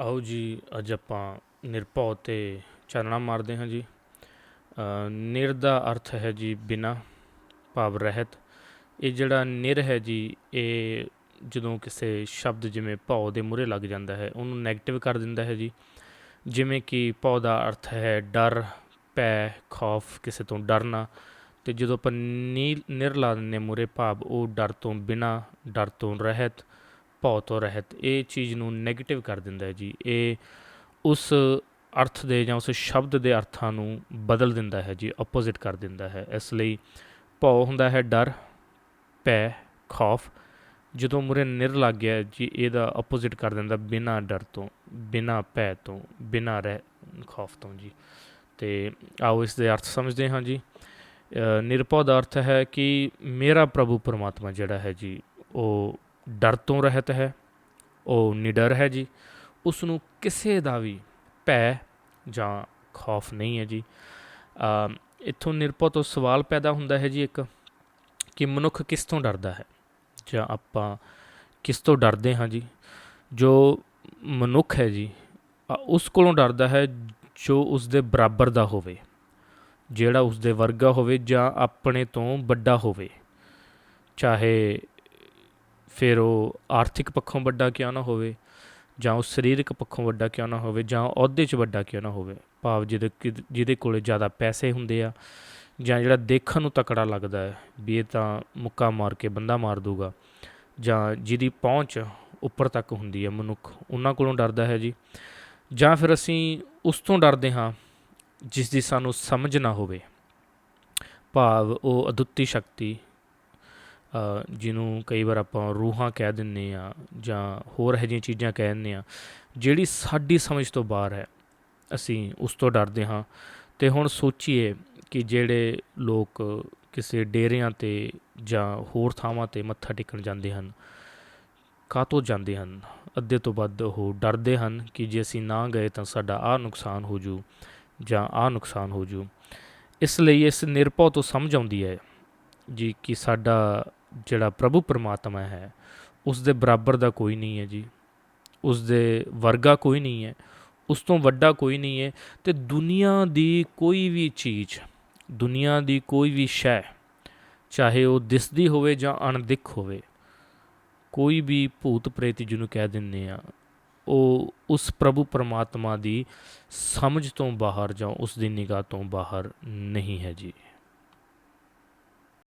ਆਓ ਜੀ, ਅੱਜ ਆਪਾਂ ਨਿਰਭਉ ਤੇ ਚਾਨਣਾ ਮਾਰਦੇ ਹਾਂ ਜੀ। ਨਿਰ ਦਾ ਅਰਥ ਹੈ ਜੀ ਬਿਨਾ, ਭਾਵ ਰਹਿਤ। ਇਹ ਜਿਹੜਾ ਨਿਰ ਹੈ ਜੀ, ਇਹ ਜਦੋਂ ਕਿਸੇ ਸ਼ਬਦ ਜਿਵੇਂ ਭਉ ਦੇ ਮੂਹਰੇ ਲੱਗ ਜਾਂਦਾ ਹੈ, ਉਹਨੂੰ 네ਗੇਟਿਵ ਕਰ ਦਿੰਦਾ ਹੈ ਜੀ। ਜਿਵੇਂ ਕਿ ਭਉ ਦਾ ਅਰਥ ਹੈ ਡਰ, ਭੈ, ਖੌਫ, ਕਿਸੇ ਤੋਂ ਡਰਨਾ। ਤੇ ਜਦੋਂ ਆਪਾਂ ਨੀਲ ਨਿਰ ਲਾ ਦਿੰਦੇ ਮੂਹਰੇ ਭਾਵ ਉਹ ਡਰ ਤੋਂ ਬਿਨਾ, ਡਰ ਤੋਂ ਰਹਿਤ ਭਉ ਤੋਂ ਰਹਿਤ ਇਹ ਚੀਜ਼ ਨੂੰ 네ਗੇਟਿਵ ਕਰ ਦਿੰਦਾ ਹੈ ਜੀ। ਇਹ ਉਸ ਅਰਥ ਦੇ ਜਾਂ ਉਸ ਸ਼ਬਦ ਦੇ ਅਰਥਾਂ ਨੂੰ ਬਦਲ ਦਿੰਦਾ ਹੈ ਜੀ ਆਪੋਜ਼ਿਟ ਕਰ ਦਿੰਦਾ ਹੈ। ਇਸ ਲਈ ਭਉ ਹੁੰਦਾ ਹੈ ਡਰ ਭੈ ਖੌਫ। ਜਦੋਂ ਮੁਰੇ ਨਿਰ ਲੱਗ ਗਿਆ ਜੀ ਇਹਦਾ ਆਪੋਜ਼ਿਟ ਕਰ ਦਿੰਦਾ ਬਿਨਾ ਡਰ ਤੋਂ ਬਿਨਾ ਭੈ ਤੋਂ ਬਿਨਾ ਰਹਿ ਖੌਫ ਤੋਂ ਜੀ। ਤੇ ਆਓ ਇਸ ਦੇ ਅਰਥ ਸਮਝਦੇ ਹਾਂ ਜੀ। ਅ, ਨਿਰਭਉ ਦਾ ਅਰਥ ਹੈ ਕਿ ਮੇਰਾ ਪ੍ਰਭੂ ਪਰਮਾਤਮਾ ਜਿਹੜਾ ਹੈ ਜੀ ਉਹ ਡਰ ਤੋਂ ਰਹਿਤ ਹੈ ਉਹ ਨਿਡਰ ਹੈ ਜੀ। ਉਸ ਨੂੰ ਕਿਸੇ ਦਾ ਵੀ ਭੈ ਜਾਂ ਖੌਫ ਨਹੀਂ ਹੈ ਜੀ। ਅ, ਇੱਥੋਂ ਨਿਰਭਉ ਤੋਂ ਸਵਾਲ ਪੈਦਾ ਹੁੰਦਾ ਹੈ ਜੀ ਇੱਕ ਕਿ ਮਨੁੱਖ ਕਿਸ ਤੋਂ ਡਰਦਾ ਹੈ? ਜਾਂ ਆਪਾਂ ਕਿਸ ਤੋਂ ਡਰਦੇ ਹਾਂ ਜੀ? ਜੋ ਮਨੁੱਖ ਹੈ ਜੀ ਉਸ ਕੋਲੋਂ ਡਰਦਾ ਹੈ ਜੋ ਉਸ ਦੇ ਬਰਾਬਰ ਦਾ ਹੋਵੇ ਜਿਹੜਾ ਉਸ ਦੇ ਵਰਗਾ ਹੋਵੇ ਜਾਂ ਆਪਣੇ ਤੋਂ ਵੱਡਾ ਹੋਵੇ। ਚਾਹੇ ਫਿਰ ਉਹ ਆਰਥਿਕ ਪੱਖੋਂ ਵੱਡਾ ਕਿਉਂ ਨਾ ਹੋਵੇ, ਜਾਂ ਉਹ ਸਰੀਰਕ ਪੱਖੋਂ ਵੱਡਾ ਕਿਉਂ ਨਾ ਹੋਵੇ, ਜਾਂ ਅਹੁਦੇ 'ਚ ਵੱਡਾ ਕਿਉਂ ਨਾ ਹੋਵੇ, ਭਾਵ ਜਿਹਦੇ ਕਿ- ਜਿਹਦੇ ਕੋਲੇ ਜ਼ਿਆਦਾ ਪੈਸੇ ਹੁੰਦੇ ਆ, ਜਾਂ ਜਿਹੜਾ ਦੇਖਣ ਨੂੰ ਤਕੜਾ ਲੱਗਦਾ ਹੈ ਵੀ ਇਹ ਤਾਂ ਮੁੱਕਾ ਮਾਰ ਕੇ ਬੰਦਾ ਮਾਰ ਦੂਗਾ ਜਾਂ ਜਿਹਦੀ ਪਹੁੰਚ ਉੱਪਰ ਤੱਕ ਹੁੰਦੀ ਹੈ ਮਨੁੱਖ, ਉਹਨਾਂ ਕੋਲੋਂ ਡਰਦਾ ਹੈ ਜੀ। ਜਾਂ ਫਿਰ ਅਸੀਂ ਉਸ ਤੋਂ ਡਰਦੇ ਹਾਂ ਜਿਸ ਦੀ ਸਾਨੂੰ ਸਮਝ ਨਾ ਹੋਵੇ, ਭਾਵ ਉਹ ਅਦੁੱਤੀ ਸ਼ਕਤੀ ਜਿਹਨੂੰ ਕਈ ਵਾਰ ਆਪਾਂ ਰੂਹਾਂ ਕਹਿ ਦਿੰਨੇ ਆ ਜਾਂ ਹੋਰ ਇਹੋ ਜਿਹੀਆਂ ਚੀਜ਼ਾਂ ਕਹਿ ਦਿੰਦੇ ਆ ਜਿਹੜੀ ਸਾਡੀ ਸਮਝ ਤੋਂ ਬਾਹਰ ਹੈ, ਅਸੀਂ ਉਸ ਤੋਂ ਡਰਦੇ ਹਾਂ। ਤੇ ਹੁਣ ਸੋਚੀਏ ਕਿ ਜਿਹੜੇ ਲੋਕ ਕਿਸੇ ਡੇਰਿਆਂ ਤੇ ਜਾਂ ਹੋਰ ਥਾਵਾਂ ਤੇ ਮੱਥਾ ਟੇਕਣ ਜਾਂਦੇ ਹਨ, ਕਾਹਤੋਂ ਜਾਂਦੇ ਹਨ? ਅੱਧੇ ਤੋਂ ਵੱਧ ਉਹ ਡਰਦੇ ਹਨ ਕਿ ਜੇ ਅਸੀਂ ਨਾ ਗਏ ਤਾਂ ਸਾਡਾ ਆਹ ਨੁਕਸਾਨ ਹੋ ਜੂ ਜਾਂ ਆਹ ਨੁਕਸਾਨ ਹੋ ਜੂ। ਇਸ ਲਈ ਇਸ ਨਿਰਭਉ ਤੋਂ ਸਮਝ ਆਉਂਦੀ ਹੈ ਜੀ ਕਿ ਸਾਡਾ ਜਿਹੜਾ ਪ੍ਰਭੂ ਪਰਮਾਤਮਾ ਹੈ ਉਸ ਦੇ ਬਰਾਬਰ ਦਾ ਕੋਈ ਨਹੀਂ ਹੈ ਜੀ। ਉਸ ਦੇ ਵਰਗਾ ਕੋਈ ਨਹੀਂ ਹੈ। ਉਸ ਤੋਂ ਵੱਡਾ ਕੋਈ ਨਹੀਂ ਹੈ ਤੇ ਦੁਨੀਆ ਦੀ ਕੋਈ ਵੀ ਚੀਜ਼, ਦੁਨੀਆ ਦੀ ਕੋਈ ਵੀ ਸ਼ੈ, ਚਾਹੇ ਉਹ ਦਿਸਦੀ ਹੋਵੇ ਜਾਂ ਅਣਦਿਖ ਹੋਵੇ, ਕੋਈ ਵੀ ਭੂਤ ਪ੍ਰੇਤ ਜਿਹਨੂੰ ਕਹਿ ਦਿੰਦੇ ਆ ਉਹ ਉਸ ਪ੍ਰਭੂ ਪਰਮਾਤਮਾ ਦੀ ਸਮਝ ਤੋਂ ਬਾਹਰ ਜਾਂ ਉਸ ਦੀ ਨਿਗਾਹ ਤੋਂ ਬਾਹਰ ਨਹੀਂ ਹੈ ਜੀ।